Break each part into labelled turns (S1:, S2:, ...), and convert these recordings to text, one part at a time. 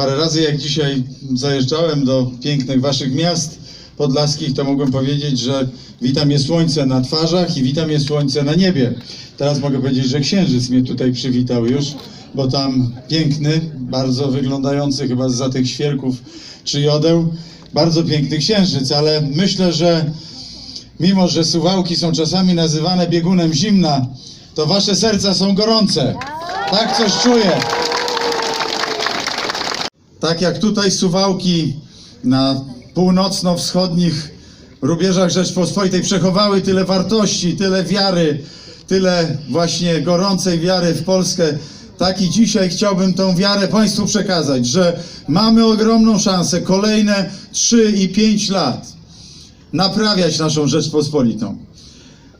S1: parę razy jak dzisiaj zajeżdżałem do pięknych waszych miast podlaskich, to mogłem powiedzieć, że witam je słońce na twarzach i witam je słońce na niebie. Teraz mogę powiedzieć, że księżyc mnie tutaj przywitał już, bo tam piękny, bardzo wyglądający chyba za tych świerków czy jodeł, bardzo piękny księżyc, ale myślę, że mimo, że suwałki są czasami nazywane biegunem zimna, to wasze serca są gorące. Tak coś czuję. Tak jak tutaj Suwałki na północno-wschodnich rubieżach Rzeczpospolitej przechowały tyle wartości, tyle wiary, tyle właśnie gorącej wiary w Polskę, tak i dzisiaj chciałbym tą wiarę Państwu przekazać, że mamy ogromną szansę kolejne 3 i 5 lat naprawiać naszą Rzeczpospolitą.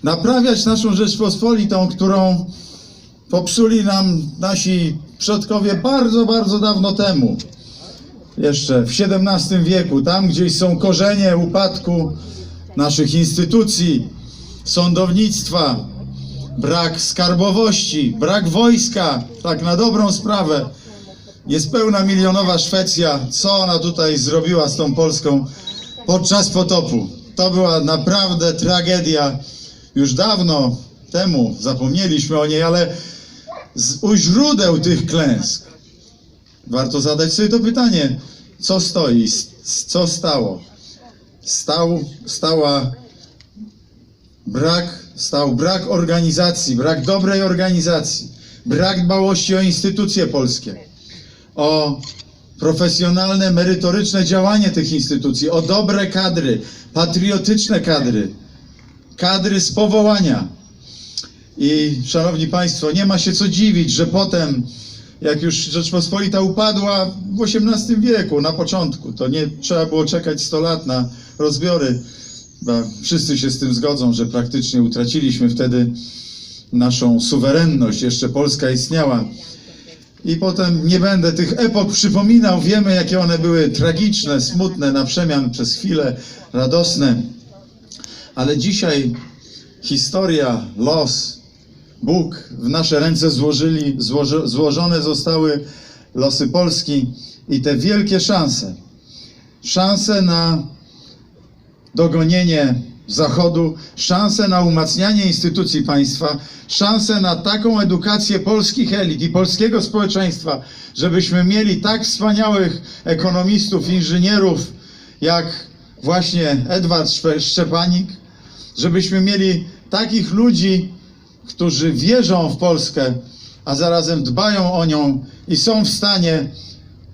S1: Naprawiać naszą Rzeczpospolitą, którą popsuli nam nasi przodkowie bardzo, bardzo dawno temu. Jeszcze w XVII wieku, tam gdzieś są korzenie upadku naszych instytucji, sądownictwa, brak skarbowości, brak wojska, tak na dobrą sprawę. Jest pełna milionowa Szwecja. Co ona tutaj zrobiła z tą Polską podczas potopu? To była naprawdę tragedia. Już dawno temu zapomnieliśmy o niej, ale z, u źródeł tych klęsk warto zadać sobie to pytanie, co stoi, co stało? Stał, stała brak, stał brak organizacji, brak dobrej organizacji, brak dbałości o instytucje polskie, o profesjonalne, merytoryczne działanie tych instytucji, o dobre kadry, patriotyczne kadry, kadry z powołania. I szanowni Państwo, nie ma się co dziwić, że potem, jak już Rzeczpospolita upadła w XVIII wieku, na początku, to nie trzeba było czekać 100 lat na rozbiory. Chyba wszyscy się z tym zgodzą, że praktycznie utraciliśmy wtedy naszą suwerenność, jeszcze Polska istniała. I potem nie będę tych epok przypominał, wiemy jakie one były tragiczne, smutne, na przemian przez chwilę, radosne. Ale dzisiaj historia, los, Bóg w nasze ręce złożyli, złoży, złożone zostały losy Polski i te wielkie szanse. Szanse na dogonienie Zachodu, szanse na umacnianie instytucji państwa, szanse na taką edukację polskich elit i polskiego społeczeństwa, żebyśmy mieli tak wspaniałych ekonomistów, inżynierów, jak właśnie Edward Szczepanik, żebyśmy mieli takich ludzi, którzy wierzą w Polskę, a zarazem dbają o nią i są w stanie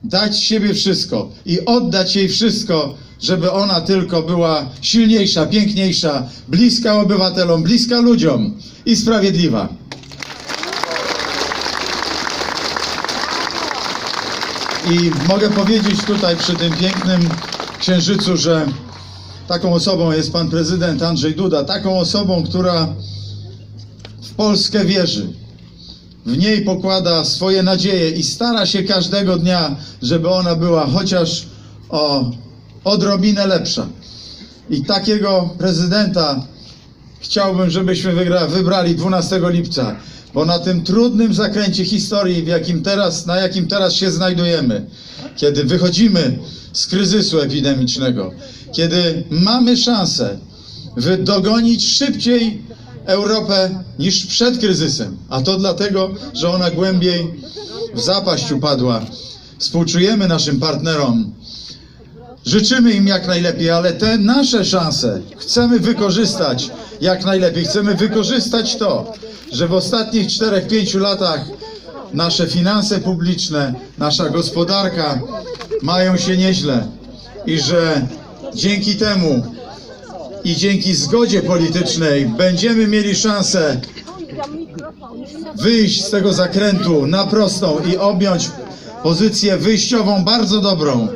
S1: dać siebie wszystko i oddać jej wszystko, żeby ona tylko była silniejsza, piękniejsza, bliska obywatelom, bliska ludziom i sprawiedliwa. I mogę powiedzieć tutaj przy tym pięknym księżycu, że taką osobą jest pan prezydent Andrzej Duda, taką osobą, która Polskę wierzy, w niej pokłada swoje nadzieje i stara się każdego dnia, żeby ona była chociaż o odrobinę lepsza. I takiego prezydenta chciałbym, żebyśmy wygra, wybrali 12 lipca, bo na tym trudnym zakręcie historii, w jakim teraz, na jakim teraz się znajdujemy, kiedy wychodzimy z kryzysu epidemicznego, kiedy mamy szansę dogonić szybciej Europę niż przed kryzysem, a to dlatego, że ona głębiej w zapaść upadła. Współczujemy naszym partnerom, Życzymy im jak najlepiej, ale te nasze szanse chcemy wykorzystać jak najlepiej. Chcemy wykorzystać to, że w ostatnich 4-5 latach nasze finanse publiczne, nasza gospodarka mają się nieźle i że dzięki temu i dzięki zgodzie politycznej będziemy mieli szansę wyjść z tego zakrętu na prostą i objąć pozycję wyjściową bardzo dobrą.